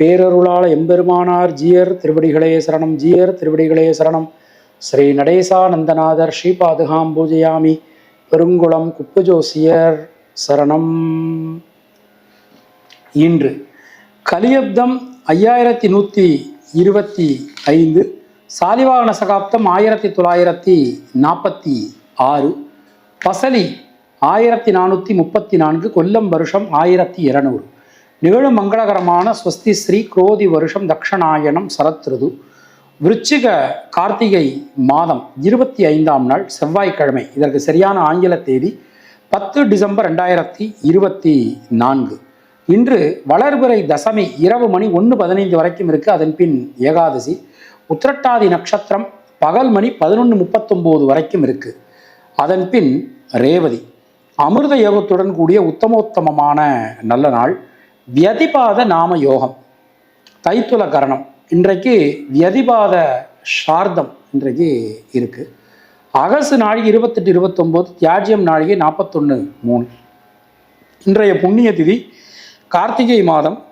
பேரருளாள எம்பெருமானார் ஜீயர் திருவடிகளே சரணம் ஜீயர் திருவடிகளே சரணம். ஸ்ரீ நடேசானந்தநாதர் ஸ்ரீ பாதுகாம் பூஜையாமி பெருங்குளம் குப்புஜோசியர் சரணம். இன்று கலியப்தம் ஐயாயிரத்தி நூற்றி இருபத்தி ஐந்து சாலிவாகன சகாப்தம் ஆயிரத்தி தொள்ளாயிரத்தி நாற்பத்தி ஆறு பசலி ஆயிரத்தி நானூற்றி முப்பத்தி நான்கு கொல்லம் வருஷம் ஆயிரத்தி இருநூறு. நிகழும் மங்களகரமான ஸ்வஸ்தி ஸ்ரீ குரோதி வருஷம் தக்ஷநாயனம் சரத்ருது. விருச்சிக கார்த்திகை மாதம் இருபத்தி ஐந்தாம் நாள் செவ்வாய்க்கிழமை. இதற்கு சரியான ஆங்கில தேதி பத்து டிசம்பர் ரெண்டாயிரத்தி இருபத்தி நான்கு. இன்று வளர்பிறை தசமி இரவு மணி ஒன்று பதினைந்து வரைக்கும் இருக்கு. அதன் பின் ஏகாதசி உத்திரட்டாதி நட்சத்திரம் பகல் மணி பதினொன்று முப்பத்தொம்போது வரைக்கும் இருக்குது அதன் பின் ரேவதி. அமிர்த யோகத்துடன் கூடிய உத்தமோத்தமமான நல்ல நாள். வியதிபாத நாம யோகம். தைத்துல கரணம். இன்றைக்கு வியதிபாத சார்தம் இன்றைக்கு இருக்கு. அகசு நாழிகை இருபத்தெட்டு இருபத்தொம்போது தியாஜ்யம் நாழிகை நாற்பத்தொன்று மூணு. இன்றைய புண்ணிய திதி கார்த்திகை மாதம்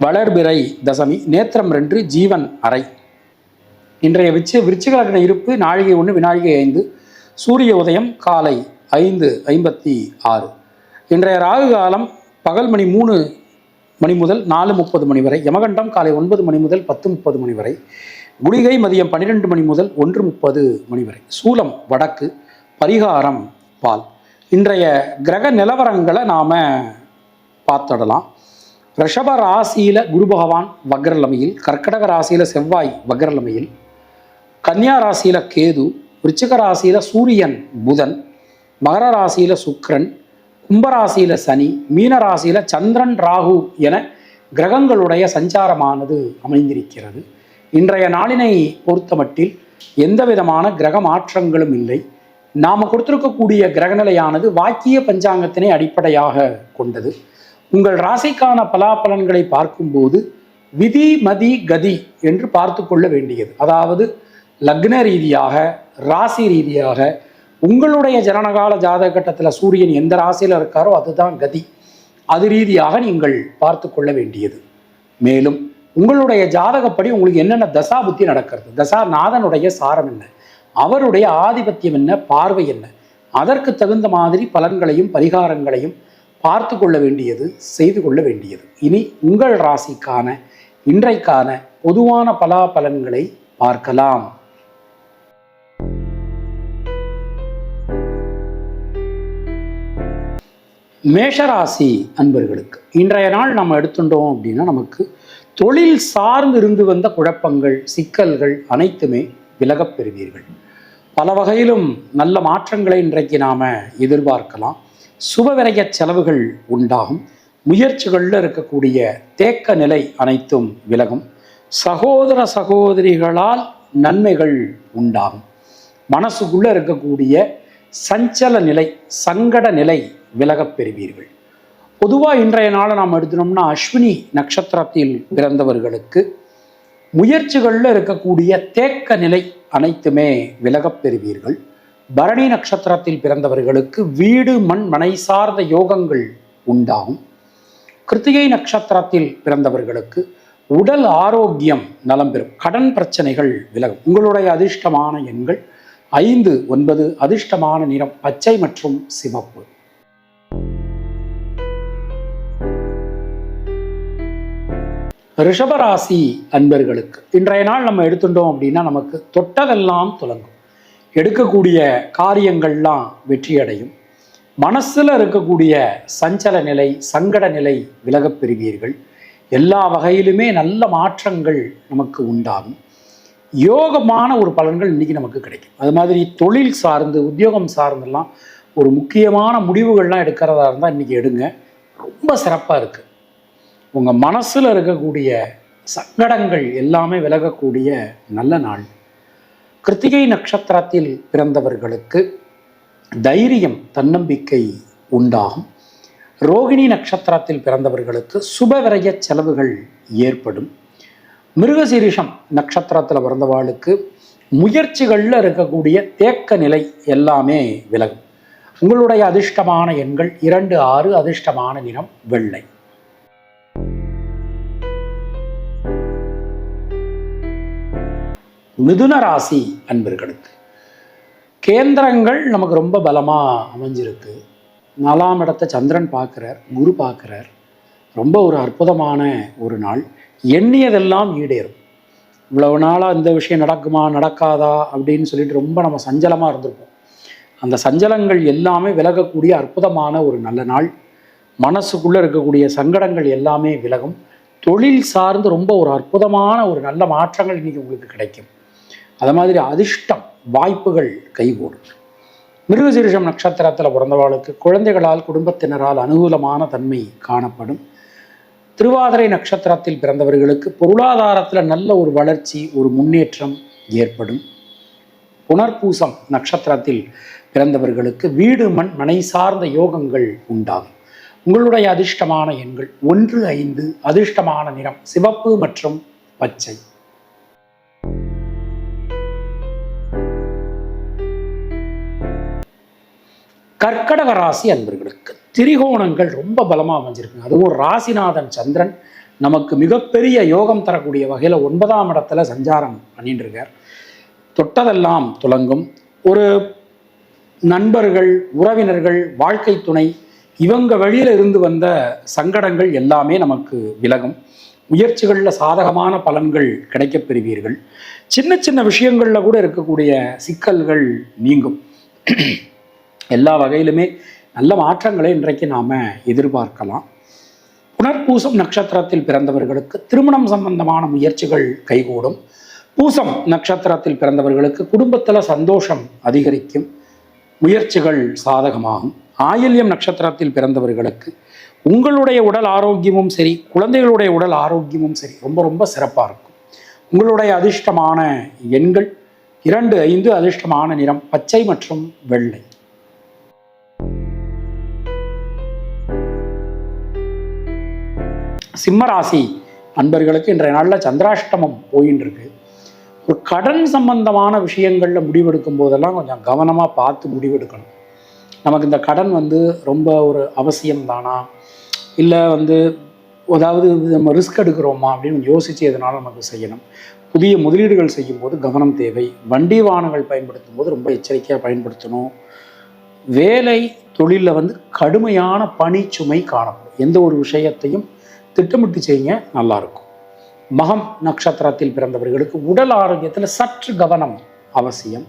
வளர்பிறை தசமி நேத்திரம் ரெண்டு ஜீவன் அறை. இன்றைய விச்ச விருச்சிகலக்ன இருப்பு நாழிகை ஒன்று வினாழிகை ஐந்து சூரிய உதயம் காலை ஐந்து ஐம்பத்தி ஆறு. இன்றைய ராகு காலம் பகல் மணி மூணு மணி முதல் நாலு முப்பது மணி வரை யமகண்டம் காலை ஒன்பது மணி முதல் பத்து முப்பது மணி வரை குளிகை மதியம் பன்னிரெண்டு மணி முதல் ஒன்று முப்பது மணி வரை. சூலம் வடக்கு பரிகாரம் பால். இன்றைய கிரக நிலவரங்களை நாம் பார்த்துடலாம். ரிஷப ராசியில் குரு பகவான் வக்ரலமையில் கர்க்கடக ராசியில் செவ்வாய் வக்ரலமையில் கன்னியா ராசியில் கேது விருச்சிக ராசியில் சூரியன் புதன் மகர ராசியில் சுக்கிரன் கும்பராசியில சனி மீனராசியில சந்திரன் ராகு என கிரகங்களுடைய சஞ்சாரமானது அமைந்திருக்கிறது. இன்றைய நாளினை பொறுத்தமட்டில் எந்த விதமான கிரக மாற்றங்களும் இல்லை. நாம் கொடுத்திருக்கக்கூடிய கிரகநிலையானது வாக்கிய பஞ்சாங்கத்தினை அடிப்படையாக கொண்டது. உங்கள் ராசிக்கான பலாபலன்களை பார்க்கும்போது விதி மதி கதி என்று பார்த்து கொள்ள வேண்டியது. அதாவது லக்ன ரீதியாக ராசி ரீதியாக உங்களுடைய ஜனனகால ஜாதக கட்டத்தில் சூரியன் எந்த ராசியில் இருக்காரோ அதுதான் கதி. அது ரீதியாக நீங்கள் பார்த்து கொள்ள வேண்டியது. மேலும் உங்களுடைய ஜாதகப்படி உங்களுக்கு என்னென்ன தசா புத்தி நடக்கிறது? தசா நாதனுடைய சாரம் என்ன? அவருடைய ஆதிபத்தியம் என்ன? பார்வை என்ன? அதற்கு தகுந்த மாதிரி பலன்களையும் பரிகாரங்களையும் பார்த்து கொள்ள வேண்டியது செய்து கொள்ள வேண்டியது. இனி உங்கள் ராசிக்கான இன்றைக்கான பொதுவான பலாபலன்களை பார்க்கலாம். மேஷராசி அன்பர்களுக்கு இன்றைய நாள் நம்ம எடுத்துட்டோம் அப்படின்னா நமக்கு தொழில் சார்ந்து இருந்து வந்த குழப்பங்கள் சிக்கல்கள் அனைத்துமே விலகப் பெறுவீர்கள். பல வகையிலும் நல்ல மாற்றங்களை இன்றைக்கு நாம் எதிர்பார்க்கலாம். சுபவிரைய செலவுகள் உண்டாகும். முயற்சிகளில் இருக்கக்கூடிய தேக்க நிலை அனைத்தும் விலகும். சகோதர சகோதரிகளால் நன்மைகள் உண்டாகும். மனசுக்குள்ளே இருக்கக்கூடிய சஞ்சல நிலை சங்கட நிலை விலகப் பெறுவீர்கள். பொதுவாக இன்றைய நாளை நாம் எடுத்துனோம்னா அஸ்வினி நட்சத்திரத்தில் பிறந்தவர்களுக்கு முயற்சிகளில் இருக்கக்கூடிய தேக்க நிலை அனைத்துமே விலகப் பெறுவீர்கள். பரணி நட்சத்திரத்தில் பிறந்தவர்களுக்கு வீடு மண் மனை சார்ந்த யோகங்கள் உண்டாகும். கிருத்திகை நட்சத்திரத்தில் பிறந்தவர்களுக்கு உடல் ஆரோக்கியம் நலம் பெறும். கடன் பிரச்சனைகள் விலகும். உங்களுடைய அதிர்ஷ்டமான எண்கள் ஐந்து ஒன்பது அதிர்ஷ்டமான நிறம் பச்சை மற்றும் சிவப்பு. ரிஷபராசி அன்பர்களுக்கு இன்றைய நாள் நம்ம எடுத்துட்டோம் அப்படின்னா நமக்கு தொட்டதெல்லாம் துலங்கும். எடுக்கக்கூடிய காரியங்கள்லாம் வெற்றியடையும். மனசில் இருக்கக்கூடிய சஞ்சல நிலை சங்கட நிலை விலகப் பெறுவீர்கள். எல்லா வகையிலுமே நல்ல மாற்றங்கள் நமக்கு உண்டாகும். யோகமான ஒரு பலன்கள் இன்றைக்கி நமக்கு கிடைக்கும். அது மாதிரி தொழில் சார்ந்து உத்தியோகம் சார்ந்தெல்லாம் ஒரு முக்கியமான முடிவுகள்லாம் எடுக்கிறதா இருந்தால் இன்றைக்கி எடுங்க. ரொம்ப சிறப்பாக இருக்குது உங்கள் மனசில் இருக்கக்கூடிய சங்கடங்கள் எல்லாமே விலகக்கூடிய நல்ல நாள். கிருத்திகை நட்சத்திரத்தில் பிறந்தவர்களுக்கு தைரியம் தன்னம்பிக்கை உண்டாகும். ரோகிணி நட்சத்திரத்தில் பிறந்தவர்களுக்கு சுபவிரய செலவுகள் ஏற்படும். மிருகசீரிஷம் நட்சத்திரத்தில் பிறந்தவாளுக்கு முயற்சிகளில் இருக்கக்கூடிய தேக்க நிலை எல்லாமே விலகும். உங்களுடைய அதிர்ஷ்டமான எண்கள் இரண்டு ஆறு அதிர்ஷ்டமான நிறம் வெள்ளை. மிதுன ராசி அன்பர்களுக்கு. கேந்திரங்கள் நமக்கு ரொம்ப பலமாக அமைஞ்சிருக்கு. நாலாம் இடத்தை சந்திரன் பார்க்குறார் குரு பார்க்குறார். ரொம்ப ஒரு அற்புதமான ஒரு நாள். எண்ணியதெல்லாம் ஈடேறும். இவ்வளவு நாளாக இந்த விஷயம் நடக்குமா நடக்காதா அப்படின்னு சொல்லிட்டு ரொம்ப நம்ம சஞ்சலமாக இருந்திருப்போம். அந்த சஞ்சலங்கள் எல்லாமே விலகக்கூடிய அற்புதமான ஒரு நல்ல நாள். மனசுக்குள்ளே இருக்கக்கூடிய சங்கடங்கள் எல்லாமே விலகும். தொழில் சார்ந்து ரொம்ப ஒரு அற்புதமான ஒரு நல்ல மாற்றங்கள் இன்றைக்கி உங்களுக்கு கிடைக்கும். அது மாதிரி அதிர்ஷ்டம் வாய்ப்புகள் கைகூடும். மிருகசீரிஷம் நட்சத்திரத்தில் பிறந்தவாளுக்கு குழந்தைகளால் குடும்பத்தினரால் அனுகூலமான தன்மை காணப்படும். திருவாதிரை நட்சத்திரத்தில் பிறந்தவர்களுக்கு பொருளாதாரத்தில் நல்ல ஒரு வளர்ச்சி ஒரு முன்னேற்றம் ஏற்படும். புனர்பூசம் நட்சத்திரத்தில் பிறந்தவர்களுக்கு வீடு மண் மனை சார்ந்த யோகங்கள் உண்டாகும். உங்களுடைய அதிர்ஷ்டமான எண்கள் ஒன்று ஐந்து அதிர்ஷ்டமான நிறம் சிவப்பு மற்றும் பச்சை. கர்க்கடக ராசி அன்பர்களுக்கு திரிகோணங்கள் ரொம்ப பலமாக அமைஞ்சிருக்குங்க அதுவும் ராசிநாதன் சந்திரன் நமக்கு மிகப்பெரிய யோகம் தரக்கூடிய வகையில் ஒன்பதாம் இடத்துல சஞ்சாரம் பண்ணிட்டு இருக்கார் தொட்டதெல்லாம் துலங்கும். ஒரு நண்பர்கள் உறவினர்கள் வாழ்க்கை துணை இவங்க வழியில் இருந்து வந்த சங்கடங்கள் எல்லாமே நமக்கு விலகும். முயற்சிகளில் சாதகமான பலன்கள் கிடைக்கப் பெறுவீர்கள். சின்ன சின்ன விஷயங்களில் கூட இருக்கக்கூடிய சிக்கல்கள் நீங்கும். எல்லா வகையிலுமே நல்ல மாற்றங்களை இன்றைக்கு நாம் எதிர்பார்க்கலாம். புனர்பூசம் நட்சத்திரத்தில் பிறந்தவர்களுக்கு திருமணம் சம்பந்தமான முயற்சிகள் கைகூடும். பூசம் நட்சத்திரத்தில் பிறந்தவர்களுக்கு குடும்பத்தில் சந்தோஷம் அதிகரிக்கும். முயற்சிகள் சாதகமாகும். ஆயில்யம் நட்சத்திரத்தில் பிறந்தவர்களுக்கு உங்களுடைய உடல் ஆரோக்கியமும் சரி குழந்தைகளுடைய உடல் ஆரோக்கியமும் சரி ரொம்ப ரொம்ப சிறப்பாக இருக்கும். உங்களுடைய அதிர்ஷ்டமான எண்கள் இரண்டு ஐந்து அதிர்ஷ்டமான நிறம் பச்சை மற்றும் வெள்ளை. சிம்மராசி அன்பர்களுக்கு இன்றைய நாளில் சந்திராஷ்டமம் போயின்னு இருக்கு ஒரு கடன் சம்பந்தமான விஷயங்களில் முடிவெடுக்கும் போதெல்லாம் கொஞ்சம் கவனமாக பார்த்து முடிவெடுக்கணும். நமக்கு இந்த கடன் வந்து ரொம்ப ஒரு அவசியம் தானா? இல்லை வந்து அதாவது நம்ம ரிஸ்க் எடுக்கிறோமா அப்படின்னு யோசித்து எதனால நமக்கு செய்யணும். புதிய முதலீடுகள் செய்யும்போது கவனம் தேவை. வண்டி வாகனங்கள் பயன்படுத்தும் போது ரொம்ப எச்சரிக்கையாக பயன்படுத்தணும். வேலை தொழிலில் வந்து கடுமையான பணிச்சுமை காணப்படும். எந்த ஒரு விஷயத்தையும் திட்டமிட்டு செய்யுங்க நல்லாயிருக்கும் மகம் நட்சத்திரத்தில் பிறந்தவர்களுக்கு உடல் ஆரோக்கியத்தில் சற்று கவனம் அவசியம்.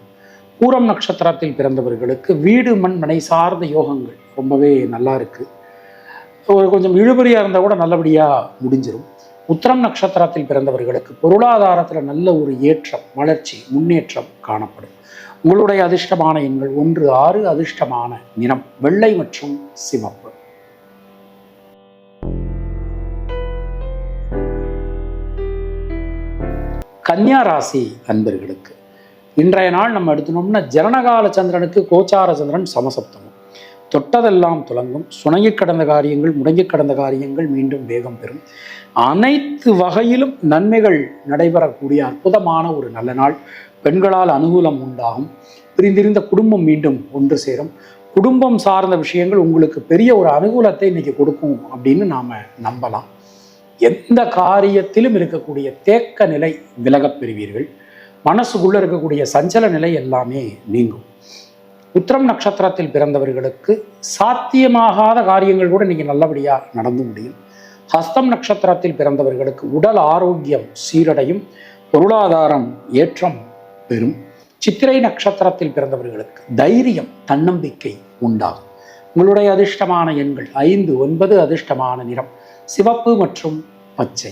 பூரம் நட்சத்திரத்தில் பிறந்தவர்களுக்கு வீடு மண் மனை சார்ந்த யோகங்கள் ரொம்பவே நல்லா இருக்குது ஒரு கொஞ்சம் இழுபறியாக இருந்தால் கூட நல்லபடியாக முடிஞ்சிடும் உத்திரம் நட்சத்திரத்தில் பிறந்தவர்களுக்கு பொருளாதாரத்தில் நல்ல ஒரு ஏற்றம் வளர்ச்சி முன்னேற்றம் காணப்படும். உங்களுடைய அதிர்ஷ்டமான எண்கள் ஒன்று ஆறு அதிர்ஷ்டமான நிறம் வெள்ளை மற்றும் சிவப்பு. கன்னியா ராசி அன்பர்களுக்கு. இன்றைய நாள் நம்ம எடுத்தோம்னா ஜனனகால சந்திரனுக்கு கோச்சார சந்திரன் சமசப்தமும். தொட்டதெல்லாம் துலங்கும். சுணங்கி கடந்த காரியங்கள் முடங்கி கடந்த காரியங்கள் மீண்டும் வேகம் பெறும். அனைத்து வகையிலும் நன்மைகள் நடைபெறக்கூடிய அற்புதமான ஒரு நல்ல நாள். பெண்களால் அனுகூலம் உண்டாகும். பிரிந்திருந்த குடும்பம் மீண்டும் ஒன்று சேரும். குடும்பம் சார்ந்த விஷயங்கள் உங்களுக்கு பெரிய ஒரு அனுகூலத்தை இன்னைக்கு கொடுக்கும் அப்படின்னு நாம் நம்பலாம். எந்த காரியத்திலும் இருக்கக்கூடிய தேக்க நிலை விலகப் பெறுவீர்கள். மனசுக்குள்ளே இருக்கக்கூடிய சஞ்சல நிலை எல்லாமே நீங்கும். உத்திரம் நட்சத்திரத்தில் பிறந்தவர்களுக்கு சாத்தியமாகாத காரியங்கள் கூட நீங்கள் நல்லபடியாக நடந்து முடியும். ஹஸ்தம் நட்சத்திரத்தில் பிறந்தவர்களுக்கு உடல் ஆரோக்கியம் சீரடையும். பொருளாதாரம் ஏற்றம் பெறும். சித்திரை நட்சத்திரத்தில் பிறந்தவர்களுக்கு தைரியம் தன்னம்பிக்கை உண்டாகும். உங்களுடைய அதிர்ஷ்டமான எண்கள் ஐந்து ஒன்பது அதிர்ஷ்டமான நிறம். சிவப்பு மற்றும் பச்சை.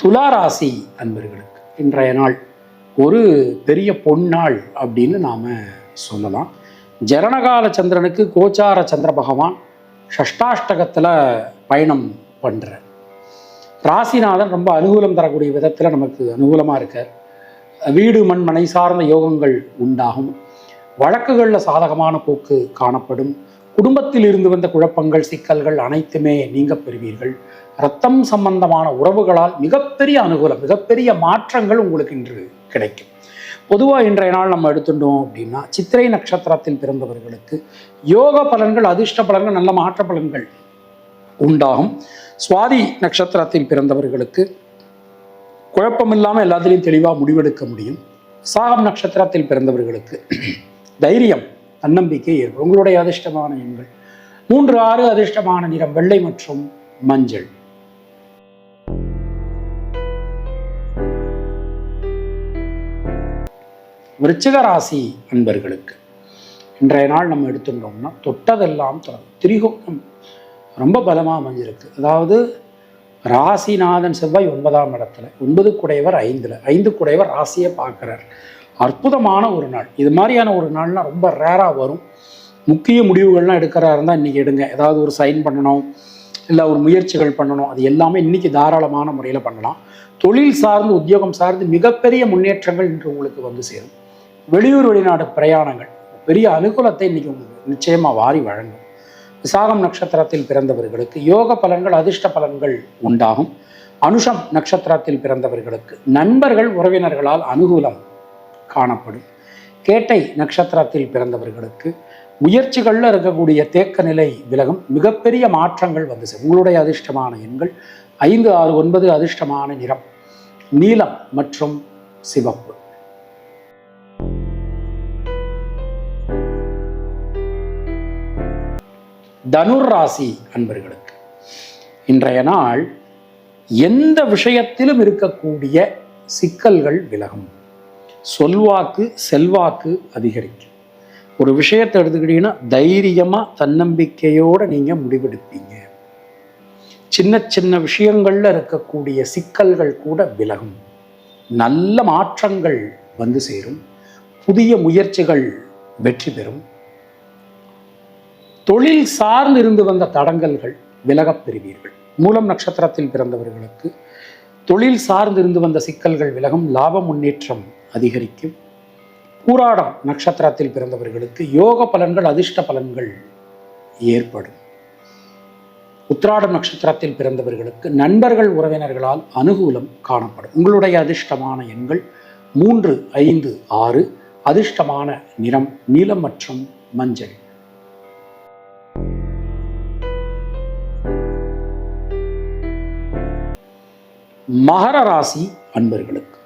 துளாராசி அன்பர்களுக்கு இன்றைய நாள் ஒரு பெரிய பொன்னாள் அப்படின்னு நாம் சொல்லலாம். ஜனனகால சந்திரனுக்கு கோச்சார சந்திர பகவான் ஷஷ்டாஷ்டகத்தில் பயணம் பண்ணுற ராசிநாதன் ரொம்ப அனுகூலம் தரக்கூடிய விதத்தில் நமக்கு அனுகூலமாக இருக்கார். வீடு மண் மனை சார்ந்த யோகங்கள் உண்டாகும். வழக்குகளில் சாதகமான போக்கு காணப்படும். குடும்பத்தில் இருந்து வந்த குழப்பங்கள் சிக்கல்கள் அனைத்துமே நீங்க பெறுவீர்கள். ரத்தம் சம்பந்தமான உறவுகளால் மிகப்பெரிய அனுகூலம் மிகப்பெரிய மாற்றங்கள் உங்களுக்கு இன்று கிடைக்கும். பொதுவாக இன்றைய நாள் நம்ம எடுத்துட்டோம் அப்படின்னா சித்திரை நட்சத்திரத்தில் பிறந்தவர்களுக்கு யோக பலன்கள் அதிர்ஷ்ட பலன்கள் நல்ல மாற்ற பலன்கள் உண்டாகும். சுவாதி நட்சத்திரத்தில் பிறந்தவர்களுக்கு குழப்பமில்லாமல் எல்லாத்துலேயும் தெளிவாக முடிவெடுக்க முடியும். சாகம் நட்சத்திரத்தில் பிறந்தவர்களுக்கு தைரியம் தன்னம்பிக்கை ஏற்படும் உங்களுடைய அதிர்ஷ்டமான எண்கள். மூன்று ஆறு அதிர்ஷ்டமான நிறம் வெள்ளை மற்றும் மஞ்சள். விருச்சிக ராசி அன்பர்களுக்கு இன்றைய நாள் நம்ம எடுத்துட்டோம்னா தொட்டதெல்லாம் தொடங்கும் திரிகோணம் ரொம்ப பலமாக அமைஞ்சிருக்கு. அதாவது ராசிநாதன் செவ்வாய் ஒன்பதாம் இடத்துல ஒன்பது குடையவர் ஐந்தில் ஐந்து குடையவர் ராசியை பார்க்குறார். அற்புதமான ஒரு நாள். இது மாதிரியான ஒரு நாள்னால் ரொம்ப ரேராக வரும். முக்கிய முடிவுகள்லாம் எடுக்கிறா இருந்தால் இன்றைக்கி எடுங்க. ஏதாவது ஒரு சைன் பண்ணணும் இல்லை ஒரு முயற்சிகள் பண்ணணும். அது எல்லாமே இன்றைக்கி தாராளமான முறையில் பண்ணலாம். தொழில் சார்ந்து உத்தியோகம் சார்ந்து மிகப்பெரிய முன்னேற்றங்கள் இன்று உங்களுக்கு வந்து சேரும். வெளியூர் வெளிநாடு பிரயாணங்கள். பெரிய அனுகூலத்தை இன்னைக்கு உங்களுக்கு நிச்சயமாக வாரி வழங்கும். விசாகம் நட்சத்திரத்தில் பிறந்தவர்களுக்கு யோக பலன்கள் அதிர்ஷ்ட பலன்கள் உண்டாகும். அனுஷம் நட்சத்திரத்தில் பிறந்தவர்களுக்கு நண்பர்கள் உறவினர்களால் அனுகூலம் காணப்படும். கேட்டை நட்சத்திரத்தில் பிறந்தவர்களுக்கு முயற்சிகளில் இருக்கக்கூடிய தேக்க நிலை விலகும் மிகப்பெரிய மாற்றங்கள் வந்து சேரும். உங்களுடைய அதிர்ஷ்டமான எண்கள் ஐந்து ஆறு ஒன்பது அதிர்ஷ்டமான நிறம் நீலம் மற்றும் சிவப்பு. தனுர் ராசி அன்பர்களுக்கு இன்றைய நாள் எந்த விஷயத்திலும் இருக்கக்கூடிய சிக்கல்கள் விலகும். சொல்வாக்கு செல்வாக்கு அதிகரிக்கும். ஒரு விஷயத்தை எடுத்துக்கிட்டீங்கன்னா தைரியமாக தன்னம்பிக்கையோடு நீங்கள் முடிவெடுப்பீங்க. சின்ன சின்ன விஷயங்களில் இருக்கக்கூடிய சிக்கல்கள் கூட விலகும். நல்ல மாற்றங்கள் வந்து சேரும். புதிய முயற்சிகள் வெற்றி பெறும். தொழில் சார்ந்து இருந்து வந்த தடங்கல்கள் விலகப் பெறுவீர்கள். மூலம் நட்சத்திரத்தில் பிறந்தவர்களுக்கு தொழில் சார்ந்து இருந்து வந்த சிக்கல்கள் விலகும். லாப முன்னேற்றம் அதிகரிக்கும். பூராடம் நட்சத்திரத்தில் பிறந்தவர்களுக்கு யோக பலன்கள் அதிர்ஷ்ட பலன்கள் ஏற்படும். உத்ராடம் நட்சத்திரத்தில் பிறந்தவர்களுக்கு நண்பர்கள் உறவினர்களால் அனுகூலம் காணப்படும். உங்களுடைய அதிர்ஷ்டமான எண்கள் மூன்று ஐந்து ஆறு அதிர்ஷ்டமான நிறம் நீலம் மற்றும் மஞ்சள். மகர ராசி அன்பர்களுக்கு.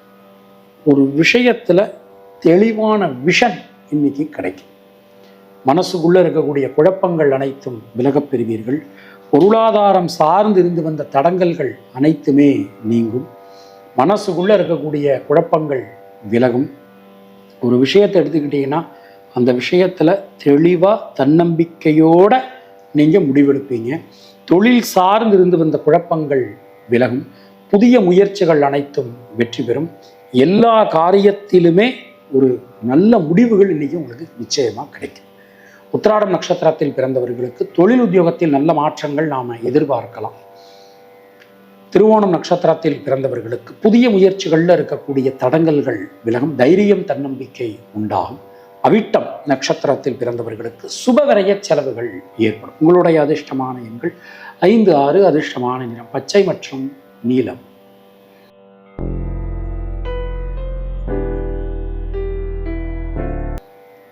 ஒரு விஷயத்தில் தெளிவான விஷன் இன்னைக்கு கிடைக்கும். மனசுக்குள்ளே இருக்கக்கூடிய குழப்பங்கள் அனைத்தும் விலகப் பெறுவீர்கள். பொருளாதாரம் சார்ந்து இருந்து வந்த தடங்கல்கள் அனைத்துமே நீங்கும். மனசுக்குள்ளே இருக்கக்கூடிய குழப்பங்கள் விலகும். ஒரு விஷயத்தை எடுத்துக்கிட்டீங்கன்னா அந்த விஷயத்தில் தெளிவாக தன்னம்பிக்கையோடு நீங்கள் முடிவெடுப்பீங்க. தொழில் சார்ந்து இருந்து வந்த குழப்பங்கள் விலகும். புதிய முயற்சிகள் அனைத்தும் வெற்றி பெறும். எல்லா காரியத்திலுமே ஒரு நல்ல முடிவுகள் இன்னைக்கு உங்களுக்கு நிச்சயமாக கிடைக்கும். உத்திராடம் நட்சத்திரத்தில் பிறந்தவர்களுக்கு தொழில் உத்தியோகத்தில் நல்ல மாற்றங்கள் நாம் எதிர்பார்க்கலாம். திருவோணம் நட்சத்திரத்தில் பிறந்தவர்களுக்கு புதிய முயற்சிகளில் இருக்கக்கூடிய தடங்கல்கள் விலகும் தைரியம் தன்னம்பிக்கை உண்டாகும். அவிட்டம் நட்சத்திரத்தில் பிறந்தவர்களுக்கு சுபவரைய செலவுகள் ஏற்படும். உங்களுடைய அதிர்ஷ்டமான எண்கள் ஐந்து ஆறு அதிர்ஷ்டமான நிறம் பச்சை மற்றும் நீலம்.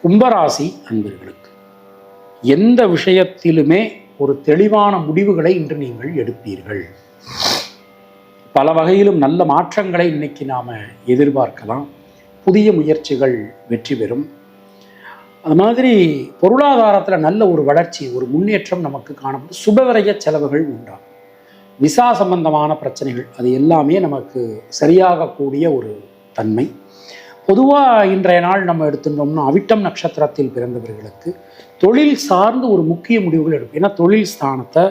கும்பராசி அன்பர்களுக்கு எந்த விஷயத்திலுமே ஒரு தெளிவான முடிவுகளை இன்று நீங்கள் எடுப்பீர்கள். பல வகையிலும் நல்ல மாற்றங்களை இன்னைக்கு நாம் எதிர்பார்க்கலாம். புதிய முயற்சிகள் வெற்றி பெறும். அது மாதிரி பொருளாதாரத்தில் நல்ல ஒரு வளர்ச்சி ஒரு முன்னேற்றம் நமக்கு காணப்படும். சுபவிரய செலவுகள் உண்டாகும். விசா சம்பந்தமான பிரச்சனைகள் அது எல்லாமே நமக்கு சரியாகக்கூடிய ஒரு தன்மை. பொதுவாக இன்றைய நாள் நம்ம எடுத்துட்டோம்னா அவிட்டம் நட்சத்திரத்தில் பிறந்தவர்களுக்கு தொழில் சார்ந்து ஒரு முக்கிய முடிவுகள் எடுக்கும். ஏன்னா தொழில் ஸ்தானத்தை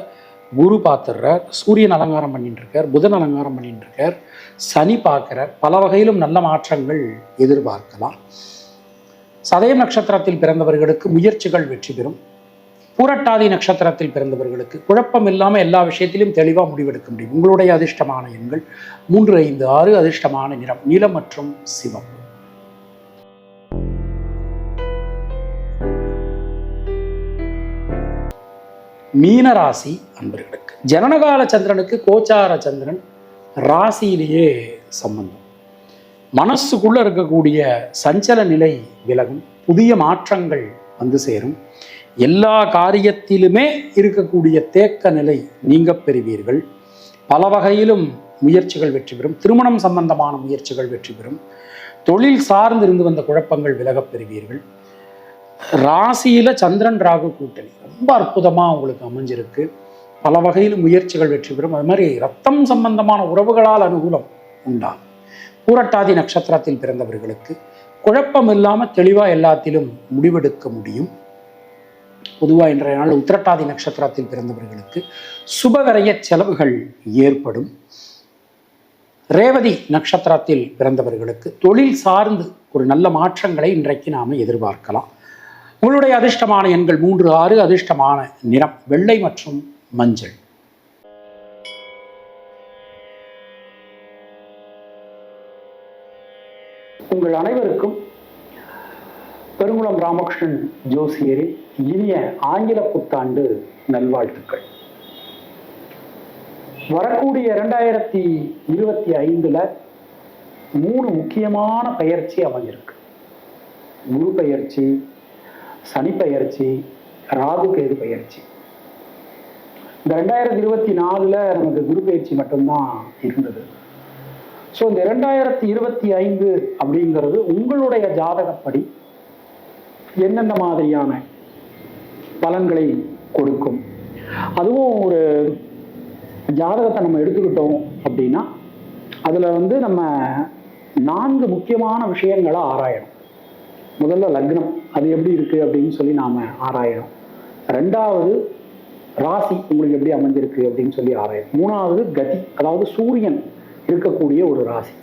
குரு பார்த்துடுறார் சூரியன் அலங்காரம் பண்ணிட்டு இருக்கார் புதன் அலங்காரம் பண்ணிட்டு இருக்கார் சனி பார்க்கிறார். பல வகையிலும் நல்ல மாற்றங்கள் எதிர்பார்க்கலாம். சதயம் நட்சத்திரத்தில் பிறந்தவர்களுக்கு முயற்சிகள் வெற்றி பெறும். பூரட்டாதி நட்சத்திரத்தில் பிறந்தவர்களுக்கு குழப்பம் இல்லாமல் எல்லா விஷயத்திலும் தெளிவாக முடிவெடுக்க முடியும். உங்களுடைய அதிர்ஷ்டமான எண்கள் மூன்று ஐந்து ஆறு அதிர்ஷ்டமான நிறம் நீலம் மற்றும் சிவம். மீனராசி அன்பர்களுக்கு. ஜனனகால சந்திரனுக்கு கோச்சார சந்திரன் ராசியிலேயே சம்பந்தம். மனசுக்குள்ள இருக்கக்கூடிய சஞ்சல நிலை விலகும். புதிய மாற்றங்கள் வந்து சேரும். எல்லா காரியத்திலுமே இருக்கக்கூடிய தேக்க நிலை நீங்க பெறுவீர்கள். பல வகையிலும் முயற்சிகள் வெற்றி பெறும். திருமணம் சம்பந்தமான முயற்சிகள் வெற்றி பெறும். தொழில் சார்ந்து இருந்து வந்த குழப்பங்கள் விலகப் பெறுவீர்கள். ராசியில சந்திரன் ராகு கூட்டணி. ரொம்ப அற்புதமா உங்களுக்கு அமைஞ்சிருக்கு. பல வகையிலும் முயற்சிகள் வெற்றி பெறும். அது மாதிரி ரத்தம் சம்பந்தமான உறவுகளால் அனுகூலம் உண்டாகும் பூரட்டாதி நட்சத்திரத்தில் பிறந்தவர்களுக்கு குழப்பம் இல்லாம தெளிவா எல்லாத்திலும் முடிவெடுக்க முடியும். பொதுவாக இன்றைய நாள் உத்திரட்டாதி நட்சத்திரத்தில் பிறந்தவர்களுக்கு சுபகரைய செலவுகள் ஏற்படும். ரேவதி நட்சத்திரத்தில் பிறந்தவர்களுக்கு தொழில் சார்ந்து ஒரு நல்ல மாற்றங்களை இன்றைக்கு நாம எதிர்பார்க்கலாம். உங்களுடைய அதிர்ஷ்டமான எண்கள் மூன்று ஆறு அதிர்ஷ்டமான நிறம் வெள்ளை மற்றும் மஞ்சள். உங்கள் அனைவருக்கும் பெருங்குளம் ராமகிருஷ்ணன் ஜோசியரின் இனிய ஆங்கில புத்தாண்டு நல்வாழ்த்துக்கள். வரக்கூடிய இரண்டாயிரத்தி இருபத்தி ஐந்துல மூணு முக்கியமான பயிற்சி அமைஞ்சிருக்கு. குரு பயிற்சி சனி பயிற்சி ராகு கேது பயிற்சி. இந்த ரெண்டாயிரத்தி இருபத்தி நாலுல நமக்கு குரு பயிற்சி மட்டும்தான் இருந்தது. ஸோ இந்த ரெண்டாயிரத்தி இருபத்தி ஐந்து அப்படிங்கிறது உங்களுடைய ஜாதகப்படி எந்தெந்த மாதிரியான பலன்களை கொடுக்கும்? அதுவும் ஒரு ஜாதகத்தை நம்ம எடுத்துக்கிட்டோம் அப்படின்னா அதில் வந்து நம்ம நான்கு முக்கியமான விஷயங்களை ஆராயணும். முதல்ல லக்னம் அது எப்படி இருக்கு அப்படின்னு சொல்லி நாம ஆராயணும். ரெண்டாவது ராசி உங்களுக்கு எப்படி அமைஞ்சிருக்கு அப்படின்னு சொல்லி ஆராயணும். மூணாவது கதி அதாவது சூரியன் இருக்கக்கூடிய ஒரு ராசி.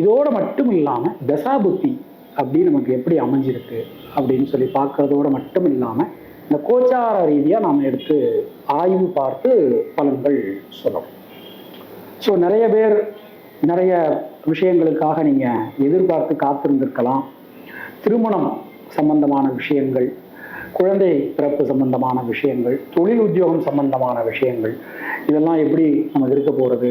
இதோட மட்டும் இல்லாமல் தசாபுத்தி அப்படி நமக்கு எப்படி அமைஞ்சிருக்கு அப்படின்னு சொல்லி பார்க்கறதோட மட்டும் இல்லாமல் இந்த கோச்சார ரீதியாக நாம் எடுத்து ஆய்வு பார்த்து பலன்கள் சொல்லணும். ஸோ நிறைய பேர் நிறைய விஷயங்களுக்காக நீங்கள் எதிர்பார்த்து காத்திருந்திருக்கலாம். திருமணம் சம்பந்தமான விஷயங்கள் குழந்தை பிறப்பு சம்பந்தமான விஷயங்கள் தொழில் உத்தியோகம் சம்பந்தமான விஷயங்கள் இதெல்லாம் எப்படி நமக்கு இருக்க போகிறது